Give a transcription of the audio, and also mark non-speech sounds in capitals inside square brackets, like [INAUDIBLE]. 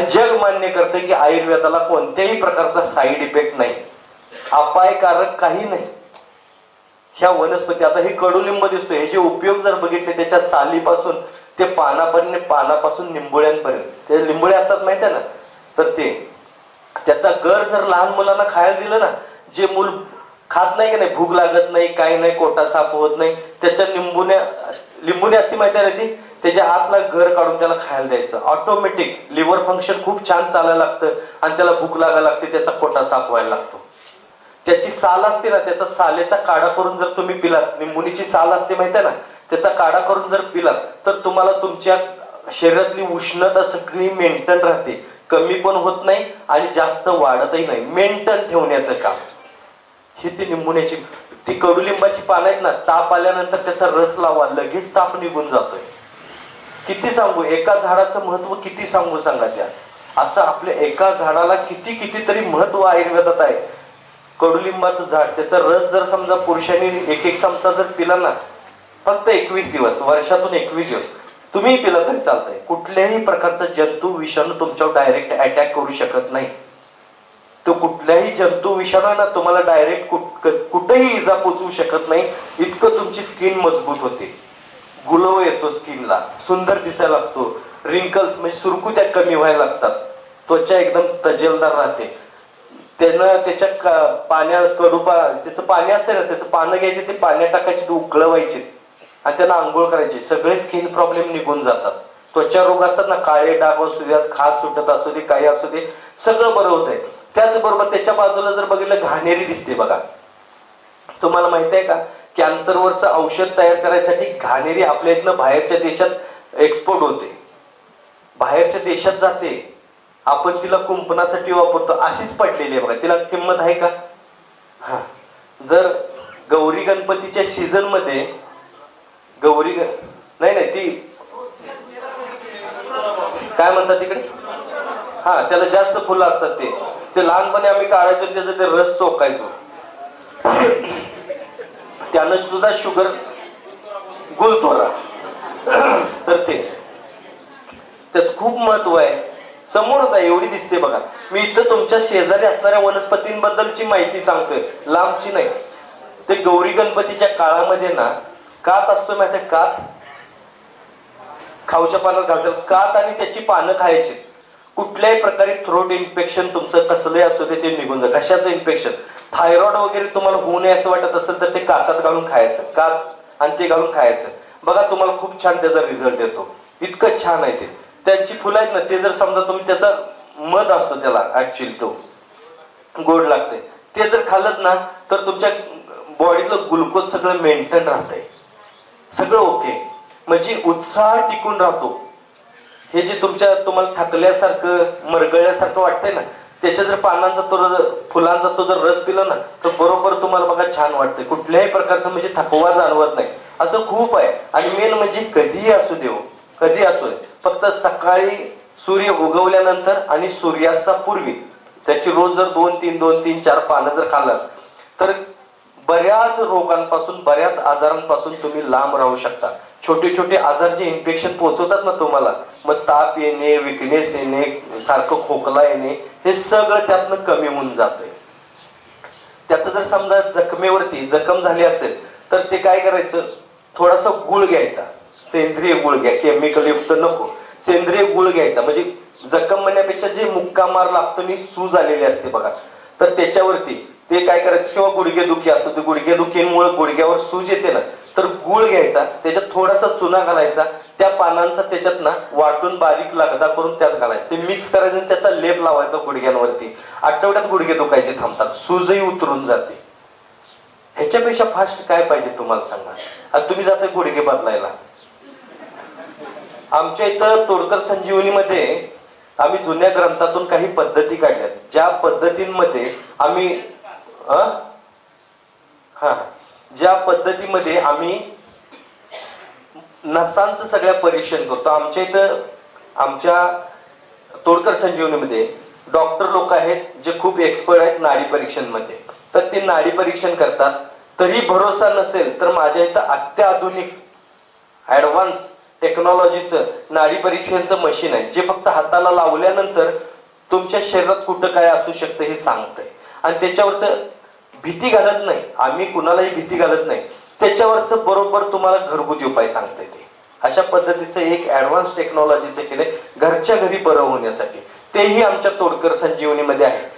आणि जग मान्य करते की आयुर्वेदाला कोणत्याही प्रकारचा साईड इफेक्ट नाही. अपायकारक काही नाही. ह्या वनस्पती आता हे कडुलिंब दिसतो जे उपयोग जर बघितले त्याच्या सालीपासून ते पानापर्यंत पानापासून निंबोळ्यांपर्यंत. ते लिंबोळे असतात माहिती आहे ना? तर ते. त्याचा गर जर लहान मुलांना खायला दिलं ना जे मूल खात नाही की नाही भूक लागत नाही काही नाही कोटा साफ होत नाही त्याच्या लिंबुण्या लिंबुणी असती माहिती आहे ना ती? त्याच्या आतला घर काढून त्याला खायला द्यायचं. ऑटोमॅटिक लिव्हर फंक्शन खूप छान चालायला लागतं आणि त्याला भूक लागायला लागते त्याचा कोटा साफ व्हायला लागतो. त्याची साल असते ना त्याचा सालेचा काढा करून जर तुम्ही पिलात निंबुनीची साल असते माहिती आहे ना त्याचा काढा करून जर पिलात तर तुम्हाला तुमच्या शरीरातली उष्णता सगळी मेंटेन राहते. कमी पण होत नाही आणि जास्त वाढतही नाही. मेंटेन ठेवण्याचं काम. हे ती निंबुण्याची ती कडुलिंबाची पानं आहेत ना ताप आल्यानंतर त्याचा रस लावा लगेच ताप निघून जातोय. किती सांगू? एका झाडाचं महत्त्व किती सांगू सांगा त्या? असं आपल्या एका झाडाला किती कितीतरी महत्त्व आयुर्वेदात आहे. कडुलिंबाचं झाड त्याचा रस जर समजा पुरुषांनी एक एक चमचा जर पिला ना फक्त एकवीस दिवस वर्षातून एकवीस दिवस तुम्ही पिला तरी चालतंय. कुठल्याही प्रकारचा जंतू विषाणू तुमच्यावर डायरेक्ट अटॅक करू शकत नाही. तो कुठल्याही जंतू विषाणू ना तुम्हाला डायरेक्ट कुठेही इजा पोचवू शकत नाही. इतकं तुमची स्किन मजबूत होते. ग्लो येतो स्किनला. सुंदर दिसायला लागतो. रिंकल्स म्हणजे सुरकुत्या कमी व्हायला लागतात. त्वचा एकदम तजेलदार राहते. त्यानं त्याच्या पाण्या कडूपा त्याचं पाणी असतं ना त्याचं पानं घ्यायचे ते पाण्यात टाकायचे ते उकळवायचे. आणि त्यांना आंघोळ करायची. सगळे स्किन प्रॉब्लेम निघून जातात. त्वचा रोग असतात ना काळे डाग असू द्यात खास सुटत असू दे काही असू दे सगळं बरं होत आहे त्याचबरोबर त्याच्या बाजूला जर बघितलं घाणेरी दिसते बघा. तुम्हाला माहीत आहे का? कॅन्सरवरचं औषध तयार करायसाठी घाणेरी आपल्या इथनं बाहेरच्या देशात एक्सपोर्ट होते. बाहेरच्या देशात जाते. आपण तिला कुंपणासाठी वापरतो. अशीच पडलेली आहे बघा. तिला किंमत आहे का? हा. जर गौरी गणपतीच्या सीझनमध्ये गौरी गण नाही नाही ती काय म्हणतात तिकडे? हा त्याला जास्त फुलं असतात ते. ते लहानपणी आम्ही काढायचो आणि त्याचा ते रस चोकायचो त्यानं सुद्धा शुगर गुलतोरा [CLEARS THROAT] तर ते. त्याच खूप महत्त्व आहे. समोरच आहे एवढी दिसते बघा. मी इथं तुमच्या शेजारी असणाऱ्या वनस्पतींबद्दलची माहिती सांगतोय. लांबची नाही. ते गौरी गणपतीच्या काळामध्ये ना कात असतो माहिती कात खाऊच्या पानात घालतात. कात आणि त्याची पानं खायची. कुठल्याही प्रकारे थ्रोट इन्फेक्शन तुमचं कसलंही असू दे ते निघून जा कशाचं इन्फेक्शन थायरॉइड वगैरे तुम्हाला होऊ नये असं वाटत असेल तर ते काकात घालून खायचं. कात आणि ते घालून खायचं. बघा तुम्हाला खूप छान त्याचा रिझल्ट येतो. इतकं छान आहे ते. त्यांची फुलं आहेत ना ते जर समजा तुम्ही त्याचा मध असतो त्याला ऍक्च्युअली तो गोड लागते ते जर खाल्लं ना तर तुमच्या बॉडीतलं ग्लुकोज सगळं मेंटेन राहतंय. सगळं ओके म्हणजे उत्साह टिकून राहतो. हे जे तुमच्या तुम्हाला थकल्यासारखं मरगळल्यासारखं वाटतंय ना त्याच्या जर पानांचा तो फुलांचा तो जर रस पिला ना तर बरोबर तुम्हाला बघा छान वाटतंय. कुठल्याही प्रकारचं म्हणजे थकवा जाणवत नाही. असं खूप आहे. आणि मेन म्हणजे कधीही असू देव हो. कधी असू दे. फक्त सकाळी सूर्य उगवल्यानंतर आणि सूर्यास्तापूर्वी त्याची रोज जर दोन तीन दोन तीन चार पानं जर खाल्लात तर बऱ्याच रोगांपासून बऱ्याच आजारांपासून तुम्ही लांब राहू शकता. छोटे छोटे आजार जे इन्फेक्शन पोहोचवतात ना तुम्हाला मग ताप येणे विकनेस येणे सारखं खोकला येणे हे सगळं त्यातनं कमी होऊन जातंय. त्याचं जर समजा जखमेवरती जखम झाली असेल तर ते काय करायचं? थोडासा गुळ घ्यायचा. सेंद्रिय गुळ घ्या केमिकल युक्त नको. सेंद्रिय गुळ घ्यायचा. म्हणजे जखम म्हणण्यापेक्षा जे मुक्का मार लागतो आणि सूज आलेली असते बघा तर त्याच्यावरती ते काय करायचं? किंवा गुडघे दुखी असतो ते गुडघे दुखीमुळे गुडघ्यावर सूज येते ना तर गुळ घ्यायचा त्याच्यात थोडासा चुना घालायचा त्या पानांचा त्याच्यात ना वाटून बारीक लगदा करून त्यात घालायचं. ते मिक्स करायचं आणि त्याचा लेप लावायचा गुडघ्यांवरती. आठवड्यात गुडघे दुखायचे थांबतात सूजही उतरून जाते. ह्याच्यापेक्षा फास्ट काय पाहिजे तुम्हाला सांगा? आता तुम्ही जाताय गुडघे बदलायला. आमच्या इथं तोडकर संजीवनीमध्ये आम्ही जुन्या ग्रंथातून काही पद्धती काढल्यात. ज्या पद्धतींमध्ये आम्ही हा? ज्या पद्धतीमध्ये आम्ही नसांचं सगळ्या परीक्षण करतो. आमच्या इथं आमच्या तोडकर संजीवनीमध्ये डॉक्टर लोक आहेत जे खूप एक्सपर्ट आहेत नाडी परीक्षणमध्ये. तर ते नाडी परीक्षण करतात. तरी भरोसा नसेल तर माझ्या इथं अत्याधुनिक ऍडव्हान्स टेक्नॉलॉजीचं नाडी परीक्षेचं मशीन आहे. जे फक्त हाताला लावल्यानंतर तुमच्या शरीरात कुठं काय असू शकतं हे सांगतंय. आणि त्याच्यावरचं भीती घालत नाही. आम्ही कुणालाही भीती घालत नाही. त्याच्यावरच बरोबर तुम्हाला घरगुती उपाय सांगता येते अशा पद्धतीचं एक ऍडव्हान्स टेक्नॉलॉजीचं केलंय घरच्या घरी बरं होण्यासाठी. तेही आमच्या तोडकर संजीवनीमध्ये आहे.